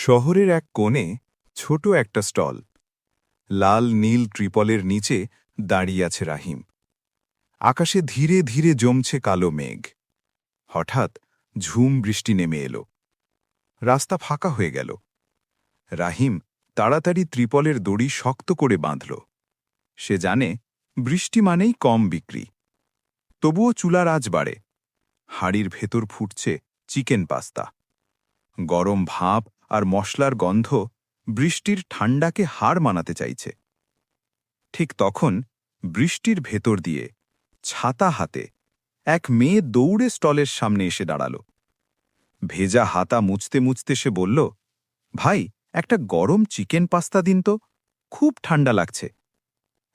শহরের এক কোণে ছোট একটা স্টল। লাল নীল ত্রিপলের নিচে দাঁড়িয়ে আছে রাহিম। আকাশে ধীরে ধীরে জমছে কালো মেঘ। হঠাৎ ঝুম বৃষ্টি নেমে এলো। রাস্তা ফাঁকা হয়ে গেল। রাহিম তাড়াতাড়ি ত্রিপলের দড়ি শক্ত করে বাঁধল। সে জানে বৃষ্টি মানেই কম বিক্রি। তবুও চুলার আজ বাড়ে। হাড়ির ভেতর ফুটছে চিকেন পাস্তা। গরম ভাপ আর মশলার গন্ধ বৃষ্টির ঠান্ডাকে হার মানাতে চাইছে। ঠিক তখন বৃষ্টির ভেতর দিয়ে ছাতা হাতে এক মেয়ে দৌড়ে স্টলের সামনে এসে দাঁড়াল। ভেজা হাতা মুছতে মুছতে সে বলল, ভাই, একটা গরম চিকেন পাস্তা দিন তো, খুব ঠান্ডা লাগছে।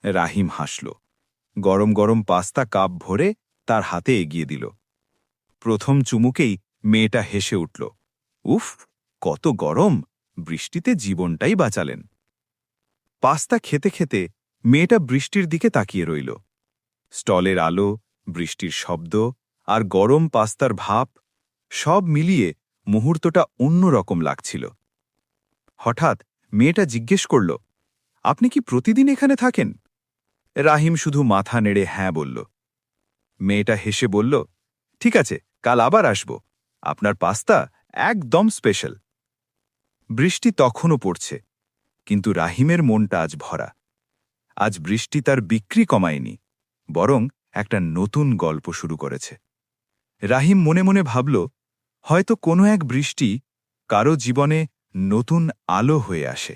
রাহিম হাসল। গরম গরম পাস্তা কাপ ভরে তার হাতে এগিয়ে দিল। প্রথম চুমুকেই মেয়েটা হেসে উঠল, উফ কত গরম, বৃষ্টিতে জীবনটাই বাঁচালেন। পাস্তা খেতে খেতে মেয়েটা বৃষ্টির দিকে তাকিয়ে রইল। স্টলের আলো, বৃষ্টির শব্দ আর গরম পাস্তার ভাপ সব মিলিয়ে মুহূর্তটা অন্যরকম লাগছিল। হঠাৎ মেয়েটা জিজ্ঞেস করল, আপনি কি প্রতিদিন এখানে থাকেন? রাহিম শুধু মাথা নেড়ে হ্যাঁ বলল। মেয়েটা হেসে বলল, ঠিক আছে, কাল আবার আসব। আপনার পাস্তা একদম স্পেশাল। বৃষ্টি তখনও পড়ছে, কিন্তু রাহিমের মনটা আজ ভরা। আজ বৃষ্টি তার বিক্রি কমায়নি, বরং একটা নতুন গল্প শুরু করেছে। রাহিম মনে মনে ভাবল, হয়তো কোনো এক বৃষ্টি কারও জীবনে নতুন আলো হয়ে আসে।